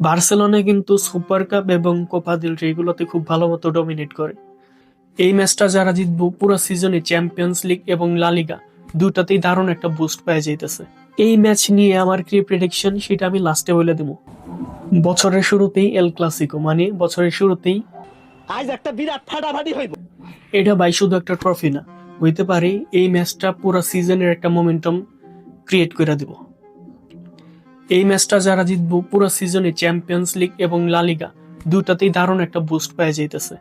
Barcelona কিন্তু super cup এবং Copa দিল এগুলোতে খুব ভালো মতো ডমিনেট করে। এই ম্যাচটা যারা জিতবো পুরো সিজনে চ্যাম্পিয়ন্স লিগ এবং লালিগা দুটাতেই দারুণ একটা বুস্ট পেয়ে যাইতেছে। এই ম্যাচ নিয়ে আমার কি প্রেডিকশন সেটা আমি লাস্টে বলে দেবো। বছরের শুরুতেই এল ক্লাসিকো মানে বছরের শুরুতেই আজ একটা বিরাট ফাটাফাটি হইব। এটা ভাই শুধু একটা ট্রফি না হইতে পারে এই ম্যাচটা পুরো সিজনের একটা মোমেন্টাম ক্রিয়েট করে দিব। এই ম্যাচটা যারা জিতবো, পুরো সিজনে চ্যাম্পিয়ন্স লিগ এবং লালিগা দুটাতেই দারুণ একটা বুস্ট পেয়ে যাইতেছে।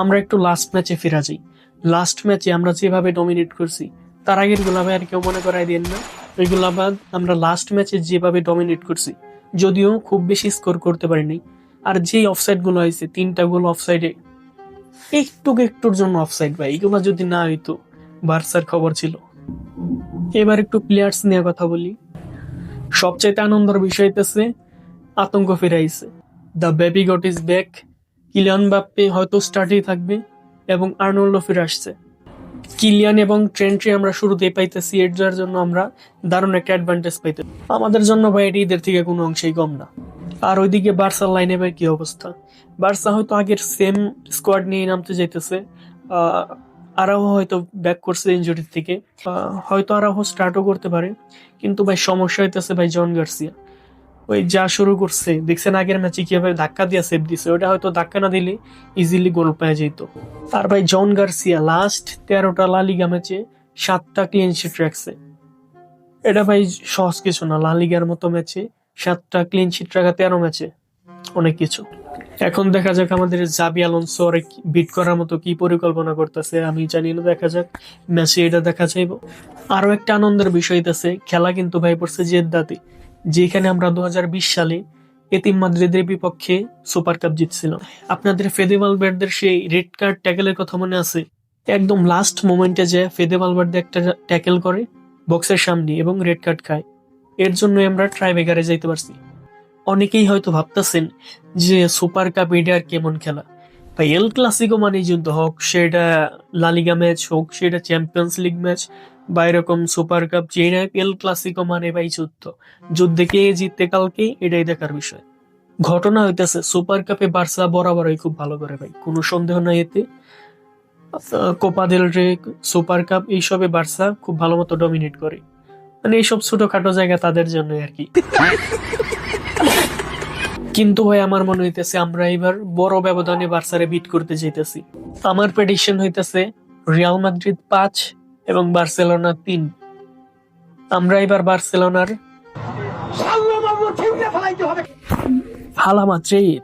আমরা একটু লাস্ট ম্যাচে ফেরা যাই। লাস্ট ম্যাচে আমরা যেভাবে ডমিনেট করছি, তার আগের গুলাবে আর কেউ মনে করাই দেন না। ওই গুলাবাদ আমরা লাস্ট ম্যাচে যেভাবে ডমিনেট করছি, যদিও খুব বেশি স্কোর করতে পারিনি। আর যে অফসাইডগুলো হয়েছে, তিনটা গোল অফসাইডে একটু একটুর জন্য অফসাইড ভাই, এগুলো যদি না হইতো, বার্সার খবর ছিল। এবার একটু প্লেয়ার্স নিয়ে কথা বলি। সবচাইতে আনন্দের বিষয় হইতেছে আতঙ্ক ফিরাইছে। The baby got is back Kylian Mbappe হয়তো স্টার্টেই থাকবে এবং আর্নল্ডো ফিরে আসছে। কিলিয়ান এবং ট্রেন্ট্রি আমরা শুরুতেই পাইতেছি, এর যার জন্য আমরা দারুণ একটা অ্যাডভান্টেজ পাইতে আমাদের জন্য ভাই, এটি ঈদের থেকে কোনো অংশেই কম না। আর ওইদিকে বার্সার লাইনে ভাই কি অবস্থা? বার্সা হয়তো আগের সেম স্কোয়াড নিয়ে নামতে যাইতেছে আরাহো হয়তো ব্যাক করছে ইনজুরি থেকে। হয়তো আরাহো স্টার্টও করতে পারে। কিন্তু ভাই সমস্যা হইতেছে ভাই জন গার্সিয়া। ওই যা শুরু করছে, দেখছেন আগের ম্যাচে কীভাবে ধাক্কা দিয়ে সেভ দিছে ওটা হয়তো ধাক্কা না দিলে ইজিলি গোল পেয়ে যেত আর ভাই জন গার্সিয়া লাস্ট তেরোটা লা লিগা ম্যাচে সাতটা ক্লিন শিট রাখছে। এটা ভাই সহজ কিছু না লা লিগার মতো ম্যাচে সাতটা ক্লিন শিট রাখা তেরো ম্যাচে অনেক কিছু। এখন দেখা যাক আমাদের জাবি আলোনসো আর বিট করার মতো কি পরিকল্পনা করতেছে, আমি জানি না, দেখা যাক। ম্যাচে এটা দেখা যাইব। আরও একটা আনন্দের বিষয় হইতেছে, খেলা কিন্তু ভাই পড়ছে জেদ্দাতে, যেখানে আমরা দুই হাজার বিশ সালে এতিম মাদ্রিদের বিপক্ষে সুপার কাপ জিতছিল আপনাদের ফেদেবাল ব্যাটদের সেই রেড কার্ড ট্যাকেলের কথা মনে আছে? একদম লাস্ট মোমেন্টে যে ফেদেবাল ব্যাটদের একটা ট্যাকেল করে বক্সের সামনে এবং রেড কার্ড খায়। এর জন্য আমরা ট্রাইবেকারে যাইতে পারছি। অনেকেই হয়তো ভাবতেছেন যে সুপার কাপ এটা আর কেমন খেলা। ভাই এল ক্লাসিকো মানে যুদ্ধ হোক, সেটা লালিগা ম্যাচ হোক, সেটা চ্যাম্পিয়ন্স লিগ ম্যাচ বা এরকম সুপার কাপ যে এল ক্লাসিকো মানে ভাই যুদ্ধ। যুদ্ধে কে জিততে কালকে, এটাই দেখার বিষয়। ঘটনা হইতেছে, সুপার কাপে বার্সা বরাবরই খুব ভালো করে ভাই, কোনো সন্দেহ নাই এতে। কোপা দেল রে সুপার কাপ, এইসবে বার্সা খুব ভালো মতো ডমিনেট করে। মানে এইসব ছোটখাটো জায়গা তাদের জন্য আর কি। কিন্তু ভাই আমার মনে হইতেছে আমরা এবার বড় ব্যবধানে বার্সারে বিট করতে যেতেছি আমার প্রেডিকশন হইতেছে রিয়াল মাদ্রিদ পাঁচ এবং বার্সেলোনা তিন। আমরা এবার বার্সেলোনার হালা মাদ্রিদ